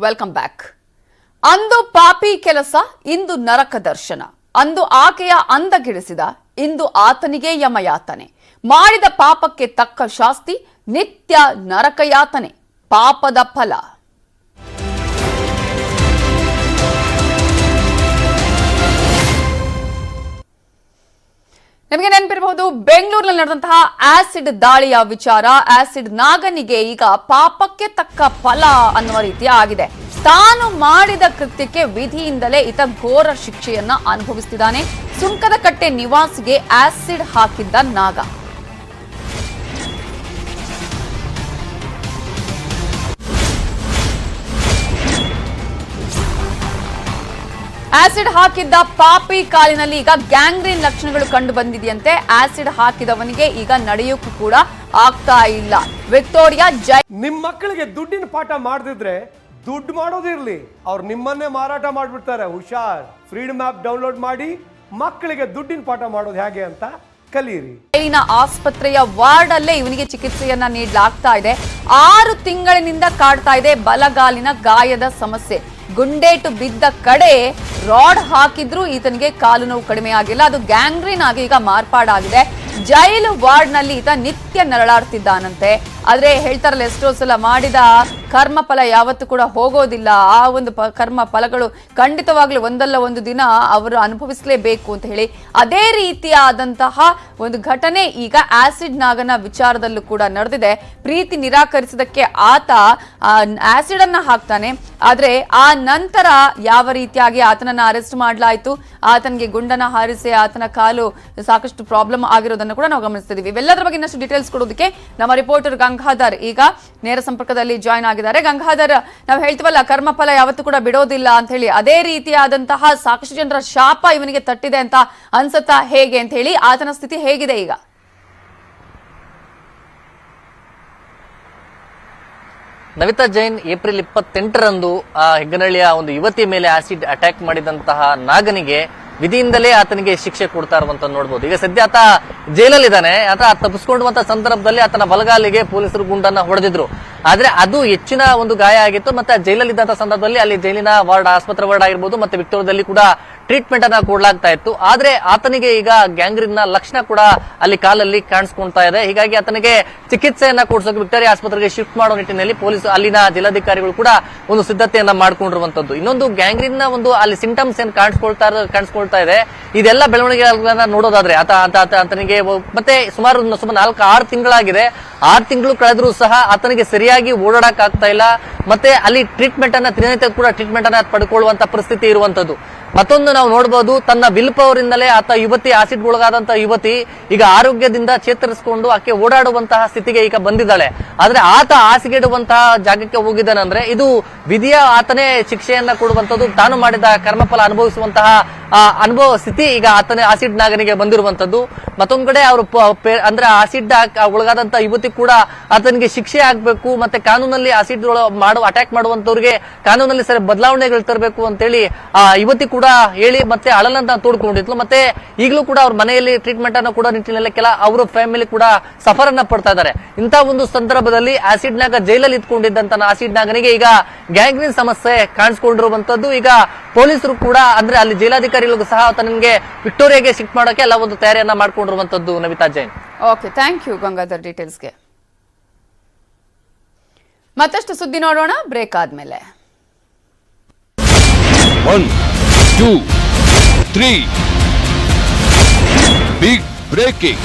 Welcome back ಅಂದು ಪಾಪಿ ಕೆಲಸ, ಇಂದು ನರಕ ದರ್ಶನ. ಅಂದು ಆಕೆಯ ಅಂದಗಿಡಿಸಿದ ಇಂದು ಆತನಿಗೆ ಯಮಯಾತನೆ. ಮಾಡಿದ ಪಾಪಕ್ಕೆ ತಕ್ಕ ಶಾಸ್ತಿ, ನಿತ್ಯ ನರಕಯಾತನೆ. ಪಾಪದ ಫಲ. ನಿಮಗೆ ನೆನಪಿರಬಹುದು ಬೆಂಗಳೂರಿನಲ್ಲಿ ನಡೆದಂತಹ ಆಸಿಡ್ ದಾಳಿಯ ವಿಚಾರ, ಆಸಿಡ್ ನಾಗನಿಗೆ ಈಗ ಪಾಪಕ್ಕೆ ತಕ್ಕ ಫಲ ಅನ್ನುವ ರೀತಿ ಆಗಿದೆ. ತಾನು ಮಾಡಿದ ಕೃತ್ಯಕ್ಕೆ ವಿಧಿಯಿಂದಲೇ ಈತ ಘೋರ ಶಿಕ್ಷೆಯನ್ನ ಅನುಭವಿಸುತ್ತಿದ್ದಾನೆ ಸುಂಕದ ಕಟ್ಟೆ ನಿವಾಸಿಗೆ ಆಸಿಡ್ ಹಾಕಿದ್ದ ನಾಗ. ಆಸಿಡ್ ಹಾಕಿದ್ದ ಪಾಪಿ ಕಾಲಿನಲ್ಲಿ ಈಗ ಗ್ಯಾಂಗ್ರೀನ್ ಲಕ್ಷಣಗಳು ಕಂಡು ಬಂದಿದೆಯಂತೆ. ಆಸಿಡ್ ಹಾಕಿದವನಿಗೆ ಈಗ ನಡೆಯೋಕ್ಕೂ ಕೂಡ ಆಗ್ತಾ ಇಲ್ಲ. ವಿಕ್ಟೋರಿಯಾ ಜೈ ನಿಮ್ ಮಕ್ಕಳಿಗೆ ದುಡ್ಡಿನ ಪಾಠ ಮಾಡದಿದ್ರೆ ದುಡ್ಡು ಮಾಡೋದಿರ್ಲಿ ಅವ್ರು ನಿಮ್ಮನ್ನೇ ಮಾರಾಟ ಮಾಡ್ಬಿಡ್ತಾರೆ. ಹುಷಾರ್. ಫ್ರೀಡಮ್ ಆಪ್ ಡೌನ್ಲೋಡ್ ಮಾಡಿ ಮಕ್ಕಳಿಗೆ ದುಡ್ಡಿನ ಪಾಠ ಮಾಡೋದು ಹೇಗೆ ಅಂತ ಕಲಿಯಿರಿ ಜೈನ ಆಸ್ಪತ್ರೆಯ ವಾರ್ಡ್ ಅಲ್ಲೇ ಇವನಿಗೆ ಚಿಕಿತ್ಸೆಯನ್ನ ನೀಡಲಾಗ್ತಾ ಇದೆ. ಆರು ತಿಂಗಳಿನಿಂದ ಕಾಡ್ತಾ ಇದೆ ಬಲಗಾಲಿನ ಗಾಯದ ಸಮಸ್ಯೆ. ಗುಂಡೇಟು ಬಿದ್ದ ಕಡೆ ರಾಡ್ ಹಾಕಿದ್ರು ಈತನಿಗೆ ಕಾಲು ನೋವು ಕಡಿಮೆ ಆಗಿಲ್ಲ. ಅದು ಗ್ಯಾಂಗ್ರೀನ್ ಆಗಿ ಈಗ ಮಾರ್ಪಾಡಾಗಿದೆ. ಜೈಲು ವಾರ್ಡ್ನಲ್ಲಿ ಈತ ನಿತ್ಯ ನರಳಾಡ್ತಿದ್ದಾನಂತೆ. ಆದ್ರೆ ಹೇಳ್ತಾರಲ್ಲ, ಎಷ್ಟೋ ಸಲ ಮಾಡಿದ ಕರ್ಮ ಫಲ ಯಾವತ್ತೂ ಕೂಡ ಹೋಗೋದಿಲ್ಲ. ಆ ಒಂದು ಕರ್ಮ ಫಲಗಳು ಖಂಡಿತವಾಗ್ಲೂ ಒಂದಲ್ಲ ಒಂದು ದಿನ ಅವರು ಅನುಭವಿಸಲೇಬೇಕು ಅಂತ ಹೇಳಿ ಅದೇ ರೀತಿಯಾದಂತಹ ಒಂದು ಘಟನೆ ಈಗ ಆಸಿಡ್ ನಾಗನ ವಿಚಾರದಲ್ಲೂ ಕೂಡ ನಡೆದಿದೆ. ಪ್ರೀತಿ ನಿರಾಕರಿಸಿದಕ್ಕೆ ಆತ ಆಸಿಡ್ ಅನ್ನ ಹಾಕ್ತಾನೆ. ಆದ್ರೆ ಆ ನಂತರ ಯಾವ ರೀತಿಯಾಗಿ ಆತನನ್ನ ಅರೆಸ್ಟ್ ಮಾಡಲಾಯಿತು? ಆತನಿಗೆ ಗುಂಡನ ಹಾರಿಸಿ ಆತನ ಕಾಲು ಸಾಕಷ್ಟು ಪ್ರಾಬ್ಲಮ್ ಆಗಿರೋದನ್ನು ಕೂಡ ನಾವು ಗಮನಿಸ್ತಿದ್ದೀವಿ ಇವೆಲ್ಲದರ ಬಗ್ಗೆ ಇನ್ನಷ್ಟು ಡೀಟೇಲ್ಸ್ ಕೊಡೋದಕ್ಕೆ ನಮ್ಮ ರಿಪೋರ್ಟರ್ ಗಂಗಾಧರ್ ಈಗ ನೇರ ಸಂಪರ್ಕದಲ್ಲಿ ಜಾಯ್ನ್ ಆಗಿದ್ದಾರೆ. ಗಂಗಾಧರ್, ನಾವು ಹೇಳ್ತೀವಲ್ಲ, ಕರ್ಮಫಲ ಯಾವತ್ತೂ ಕೂಡ ಬಿಡೋದಿಲ್ಲ ಅಂತ ಹೇಳಿ, ಅದೇ ರೀತಿಯಾದಂತಹ ಸಾಕಷ್ಟು ಜನರ ಶಾಪ ಇವನಿಗೆ ತಟ್ಟಿದೆ ಅಂತ ಅನ್ಸುತ್ತಾ ಹೇಗೆ ಅಂತ ಹೇಳಿ, ಆತನ ಸ್ಥಿತಿ ಹೇಗಿದೆ ಈಗ? ನವಿತಾ ಜೈನ್ ಏಪ್ರಿಲ್ ಇಪ್ಪತ್ತೆಂಟರಂದು ಆ ಹೆಗ್ಗನಹಳ್ಳಿಯ ಒಂದು ಯುವತಿ ಮೇಲೆ ಆಸಿಡ್ ಅಟ್ಯಾಕ್ ಮಾಡಿದಂತಹ ನಾಗನಿಗೆ ವಿಧಿಯಿಂದಲೇ ಆತನಿಗೆ ಶಿಕ್ಷೆ ಕೊಡ್ತಾ ಇರುವಂತ ನೋಡ್ಬೋದು. ಈಗ ಸದ್ಯ ಆತ ಜೈಲಲ್ಲಿದ್ದಾನೆ. ಆತ ತಪ್ಪಿಸ್ಕೊಂಡಂತ ಸಂದರ್ಭದಲ್ಲಿ ಆತನ ಬಲಗಾಲಿಗೆ ಪೊಲೀಸರು ಗುಂಡನ್ನ ಹೊಡೆದಿದ್ರು. ಆದ್ರೆ ಅದು ಹೆಚ್ಚಿನ ಒಂದು ಗಾಯ ಆಗಿತ್ತು. ಮತ್ತೆ ಜೈಲಲ್ಲಿ ಇದ್ದಂತ ಸಂದರ್ಭದಲ್ಲಿ ಅಲ್ಲಿ ಜೈಲಿನ ವಾರ್ಡ್, ಆಸ್ಪತ್ರೆ ವಾರ್ಡ್ ಆಗಿರ್ಬೋದು, ಮತ್ತೆ ವಿಕ್ಟೋರಿಯಾದಲ್ಲಿ ಕೂಡ ಟ್ರೀಟ್ಮೆಂಟ್ ಅನ್ನ ಕೊಡ್ಲಾಗ್ತಾ ಇತ್ತು. ಆದ್ರೆ ಆತನಿಗೆ ಈಗ ಗ್ಯಾಂಗ್ರೀನ್ನ ಲಕ್ಷಣ ಕೂಡ ಅಲ್ಲಿ ಕಾಲಲ್ಲಿ ಕಾಣಿಸ್ಕೊಂತಾ ಇದೆ. ಹೀಗಾಗಿ ಆತನಿಗೆ ಚಿಕಿತ್ಸೆಯನ್ನ ಕೊಡ್ಸೋಕೆ ವಿಕ್ಟೋರಿಯಾ ಆಸ್ಪತ್ರೆಗೆ ಶಿಫ್ಟ್ ಮಾಡೋ ನಿಟ್ಟಿನಲ್ಲಿ ಪೊಲೀಸ್ ಅಲ್ಲಿನ ಜಿಲ್ಲಾಧಿಕಾರಿಗಳು ಕೂಡ ಒಂದು ಸಿದ್ಧತೆಯನ್ನ ಮಾಡ್ಕೊಂಡಿರುವಂತದ್ದು. ಇನ್ನೊಂದು ಗ್ಯಾಂಗ್ರೀನ್ನ ಒಂದು ಅಲ್ಲಿ ಸಿಂಟಮ್ಸ್ ಏನ್ ಕಾಣಿಸ್ಕೊಳ್ತಾ ಕಾಣಿಸ್ಕೊಳ್ತಾ ಇದೆ. ಇದೆಲ್ಲ ಬೆಳವಣಿಗೆಗಳನ್ನ ನೋಡೋದಾದ್ರೆ ಆತ ಆತ ಆತನಿಗೆ ಮತ್ತೆ ಸುಮಾರು ಸುಮಾರು ನಾಲ್ಕು ಆರು ತಿಂಗಳಾಗಿದೆ. ಆರು ತಿಂಗಳು ಕಳೆದ್ರೂ ಸಹ ಆತನಿಗೆ ಸರಿಯಾಗಿ ಓಡಾಡಕ್ ಆಗ್ತಾ ಇಲ್ಲ. ಮತ್ತೆ ಅಲ್ಲಿ ಟ್ರೀಟ್ಮೆಂಟ್ ಅನ್ನ ದಿನನಿತ್ಯ ಕೂಡ ಟ್ರೀಟ್ಮೆಂಟ್ ಅನ್ನ ಪಡ್ಕೊಳ್ಳುವಂತ ಪರಿಸ್ಥಿತಿ ಇರುವಂತದ್ದು. ಮತ್ತೊಂದು ನಾವು ನೋಡಬಹುದು ತನ್ನ ವಿಲ್ ಪವರ್ ಇಂದಲೇ ಆತ ಯುವತಿ ಆಸಿಡ್ ಒಳಗಾದಂತ ಯುವತಿ ಈಗ ಆರೋಗ್ಯದಿಂದ ಚೇತರಿಸಿಕೊಂಡು ಆಕೆ ಓಡಾಡುವಂತಹ ಸ್ಥಿತಿಗೆ ಈಗ ಬಂದಿದ್ದಾಳೆ. ಆದ್ರೆ ಆತ ಹಾಸಿಗೆಡುವಂತಹ ಜಾಗಕ್ಕೆ ಹೋಗಿದ್ದಾನಂದ್ರೆ ಇದು ವಿಧಿಯ ಆತನೇ ಶಿಕ್ಷೆಯನ್ನ ಕೊಡುವಂತದ್ದು, ತಾನು ಮಾಡಿದ ಕರ್ಮಫಲ ಅನುಭವಿಸುವಂತಹ ಅನುಭವ ಸ್ಥಿತಿ ಈಗ ಆತನೇ ಆಸಿಡ್ ನಾಗನಿಗೆ ಬಂದಿರುವಂತದ್ದು. ಮತ್ತೊಂದ್ ಕಡೆ ಅವರು ಅಂದ್ರೆ ಆಸಿಡ್ ಒಳಗಾದಂತಹ ಯುವತಿ ಕೂಡ ಆತನಿಗೆ ಶಿಕ್ಷೆ ಆಗ್ಬೇಕು, ಮತ್ತೆ ಕಾನೂನಲ್ಲಿ ಆಸಿಡ್ ಮಾಡು ಅಟ್ಯಾಕ್ ಮಾಡುವಂತವ್ರಿಗೆ ಕಾನೂನಲ್ಲಿ ಸರಿ ಬದಲಾವಣೆಗಳು ತರಬೇಕು ಅಂತೇಳಿ ಯುವತಿ ಕೂಡ ಹೇಳಿ ಮತ್ತೆ ಅಳಲನ್ನ ತೋಡ್ಕೊಂಡಿದ್ಲು. ಮತ್ತೆ ಈಗಲೂ ಕೂಡ ಅವ್ರ ಮನೆಯಲ್ಲಿ ಟ್ರೀಟ್ಮೆಂಟ್ ಅನ್ನು ಕೂಡ ನಿಟ್ಟಿನಲ್ಲಿ ಕೆಲ, ಅವರ ಫ್ಯಾಮಿಲಿ ಕೂಡ ಸಫರ್ ಅನ್ನ ಪಡ್ತಾ ಇದ್ದಾರೆ. ಇಂತಹ ಒಂದು ಸಂದರ್ಭದಲ್ಲಿ ಆಸಿಡ್ ನಾಗ ಜೈಲಲ್ಲಿ ಇದ್ಕೊಂಡಿದ್ದಂತ ಆಸಿಡ್ ನಾಗನಿಗೆ ಈಗ ಗ್ಯಾಂಗ್ರೀನ್ ಸಮಸ್ಯೆ ಕಾಣಿಸ್ಕೊಂಡಿರುವಂತದ್ದು ಈಗ ಪೊಲೀಸರು ಕೂಡ, ಅಂದ್ರೆ ಅಲ್ಲಿ ಜೈಲಾಧಿಕಾರಿಗಳಿಗೂ ಸಹ ತನಗೆ ವಿಕ್ಟೋರಿಯಾಗೆ ಶಿಫ್ಟ್ ಮಾಡೋಕೆ ಎಲ್ಲ ಒಂದು ತಯಾರಿಯನ್ನ ಮಾಡ್ಕೊಂಡಿರುವಂತದ್ದು Navita Jain. Okay thank you Gangadhar ಡೀಟೇಲ್ಸ್ಗೆ ಮತ್ತಷ್ಟು ಸುದ್ದಿ ನೋಡೋಣ ಬ್ರೇಕ್ ಆದ್ಮೇಲೆ. One two three big breaking